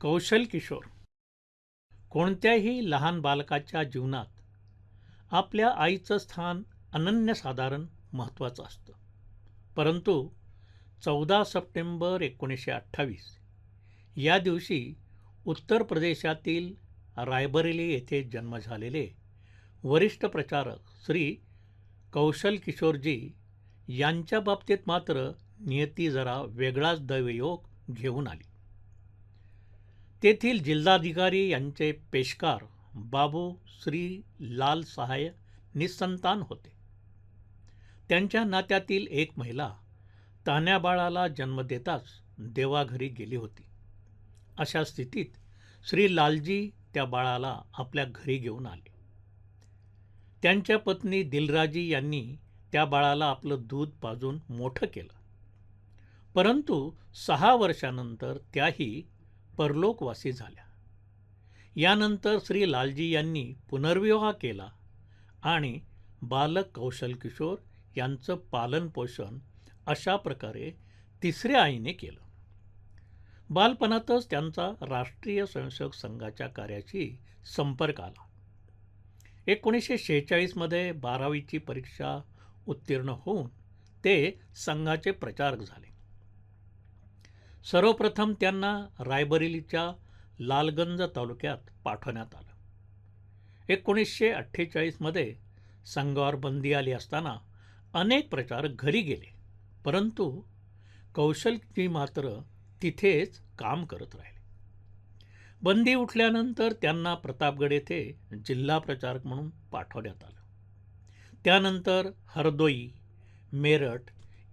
कौशल किशोर. कोणत्याही लहान बालकाच्या जीवनात आपल्या आईचं स्थान अनन्यसाधारण महत्त्वाचं असतं. परंतु चौदा सप्टेंबर एकोणीसशे अठ्ठावीस या दिवशी उत्तर प्रदेशातील रायबरेली येथे जन्म झालेले वरिष्ठ प्रचारक श्री कौशल किशोरजी यांच्या बाबतीत मात्र नियती जरा वेगळाच दैवयोग घेऊन आली. तेथील जिल्हाधिकारी यांचे पेशकार बाबू श्री लाल सहाय निसंतान होते. त्यांच्या नात्यातील एक महिला तान्या बाळाला जन्म देताच देवाघरी गेली होती. अशा स्थितीत श्री लालजी त्या बाळाला आपल्या घरी घेऊन आले. त्यांच्या पत्नी दिलराजी यांनी त्या बाळाला आपलं दूध पाजून मोठं केलं. परंतु सहा वर्षानंतर त्याही परलोकवासी झाल्या. यानंतर श्री लालजी यांनी पुनर्विवाह केला आणि बालक कौशल किशोर यांचं पालनपोषण अशा प्रकारे तिसऱ्या आईने केलं. बालपणातच त्यांचा राष्ट्रीय स्वयंसेवक संघाच्या कार्याशी संपर्क आला. एकोणीसशे शेहेचाळीसमध्ये बारावीची परीक्षा उत्तीर्ण होऊन ते संघाचे प्रचारक झाले. सर्वप्रथम त्यांना रायबरेलीच्या लालगंज तालुक्यात पाठवण्यात आलं. एकोणीसशे अठ्ठेचाळीसमध्ये संघावर बंदी आली असताना अनेक प्रचारक घरी गेले परंतु कौशलजी मात्र तिथेच काम करत राहिले. बंदी उठल्यानंतर त्यांना प्रतापगड येथे जिल्हा प्रचारक म्हणून पाठवण्यात आलं. त्यानंतर हरदोई मेरठ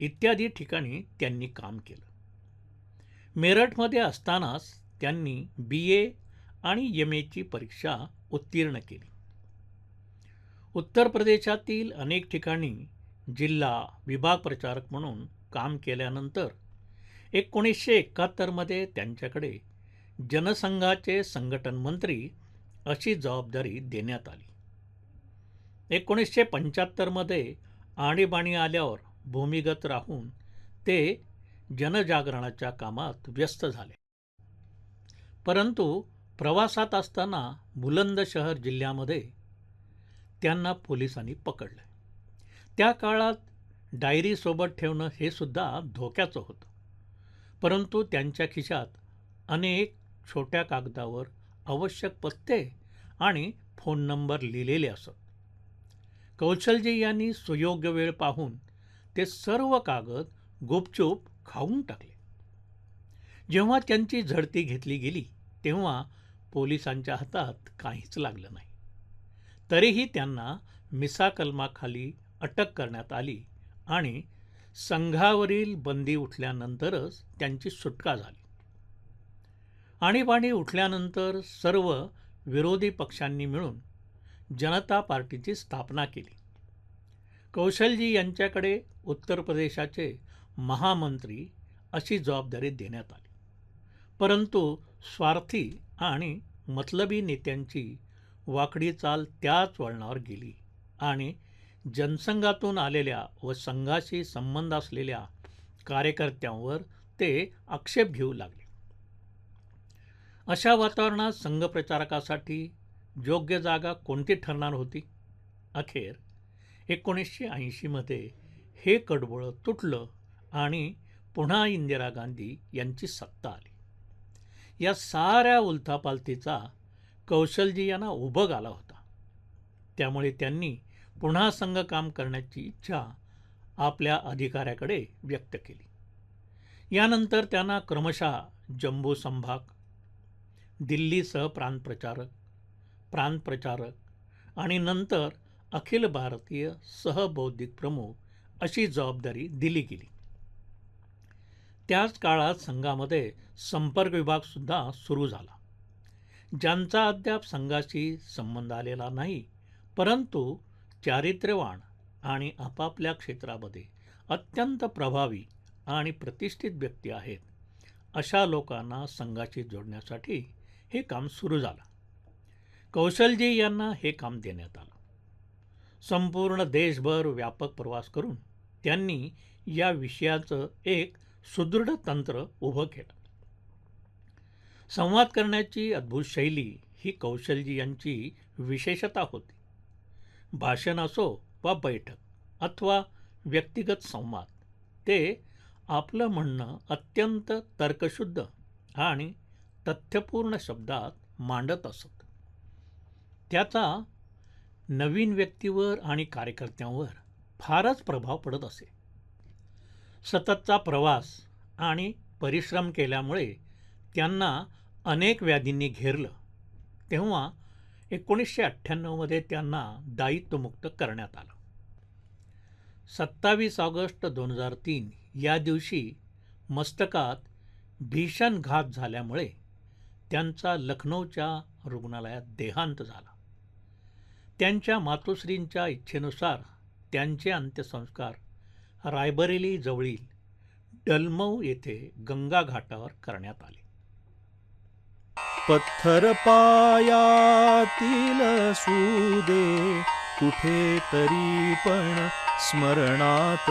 इत्यादी ठिकाणी त्यांनी काम केलं. मेरठमध्ये असतानाच त्यांनी बी ए आणि एम एची परीक्षा उत्तीर्ण केली. उत्तर प्रदेशातील अनेक ठिकाणी जिल्हा विभाग प्रचारक म्हणून काम केल्यानंतर एकोणीसशे एकाहत्तरमध्ये त्यांच्याकडे जनसंघाचे संघटन मंत्री अशी जबाबदारी देण्यात आली. एकोणीसशे पंच्याहत्तरमध्ये आणीबाणी आल्यावर भूमिगत राहून ते जनजागरणाच्या कामात व्यस्त झाले. परंतु प्रवासात असताना बुलंदशहर जिल्ह्यामध्ये त्यांना पोलिसांनी पकडलं. त्या काळात डायरीसोबत ठेवणं हे सुद्धा धोक्याचं होतं. परंतु त्यांच्या खिशात अनेक छोट्या कागदावर आवश्यक पत्ते आणि फोन नंबर लिहिलेले असत. कौशलजी यांनी सुयोग्य वेळ पाहून ते सर्व कागद गुपचूप खाऊन टाकले. जेव्हा त्यांची झडती घेतली गेली तेव्हा पोलिसांच्या हातात काहीच लागलं नाही. तरीही त्यांना मिसा कलमाखाली अटक करण्यात आली आणि संघावरील बंदी उठल्यानंतरच त्यांची सुटका झाली. आणीबाणी उठल्यानंतर सर्व विरोधी पक्षांनी मिळून जनता पार्टीची स्थापना केली. कौशलजी यांच्याकडे उत्तर प्रदेशाचे महामंत्री अशी जबाबदारी देण्यात आली. परंतु स्वार्थी आणि मतलबी नेत्यांची वाकडी चाल त्याच वळणावर गेली आणि जनसंघातून आलेल्या व संघाशी संबंध असलेल्या कार्यकर्त्यांवर ते आक्षेप घेऊ लागले. अशा वातावरणात संघप्रचारकासाठी योग्य जागा कोणती ठरणार होती? अखेर एकोणीसशे ऐंशीमध्ये हे कडबोळं तुटलं आणि पुन्हा इंदिरा गांधी यांची सत्ता आली. या साऱ्या उलथापालथीचा कौशलजी यांना उभं आला होता. त्यामुळे त्यांनी पुन्हा संघ काम करण्याची इच्छा आपल्या अधिकाऱ्याकडे व्यक्त केली. यानंतर त्यांना क्रमशः जम्बो संभाग दिल्लीसह प्रांतप्रचारक प्रांतप्रचारक आणि नंतर अखिल भारतीय सहबौद्धिक प्रमुख अशी जबाबदारी दिली गेली. त्याच काळात संघामध्ये संपर्क विभागसुद्धा सुरू झाला. ज्यांचा अद्याप संघाशी संबंध आलेला नाही परंतु चारित्र्यवान आणि आपापल्या क्षेत्रामध्ये अत्यंत प्रभावी आणि प्रतिष्ठित व्यक्ती आहेत अशा लोकांना संघाशी जोडण्यासाठी हे काम सुरू झालं. कौशलजी यांना हे काम देण्यात आलं. संपूर्ण देशभर व्यापक प्रवास करून त्यांनी या विषयाचं एक सुदृढ तंत्र उभं केलं. संवाद करण्याची अद्भुत शैली ही कौशलजी यांची विशेषता होती. भाषण असो वा बैठक अथवा व्यक्तिगत संवाद ते आपलं म्हणणं अत्यंत तर्कशुद्ध आणि तथ्यपूर्ण शब्दात मांडत असत. त्याचा नवीन व्यक्तीवर आणि कार्यकर्त्यांवर फारच प्रभाव पडत असे. सततचा प्रवास आणि परिश्रम केल्यामुळे त्यांना अनेक व्याधींनी घेरलं. तेव्हा एकोणीसशे अठ्ठ्याण्णवमध्ये त्यांना दायित्वमुक्त करण्यात आलं. सत्तावीस ऑगस्ट दोन हजार तीन या दिवशी मस्तकात भीषण घात झाल्यामुळे त्यांचा लखनौच्या रुग्णालयात देहांत झाला. त्यांच्या मातोश्रींच्या इच्छेनुसार त्यांचे अंत्यसंस्कार रायबरेली जवळील डलमऊ येथे गंगा घाटावर करण्यात आले. पत्थर पायातील सुदे कुठे तरी पण स्मरणात.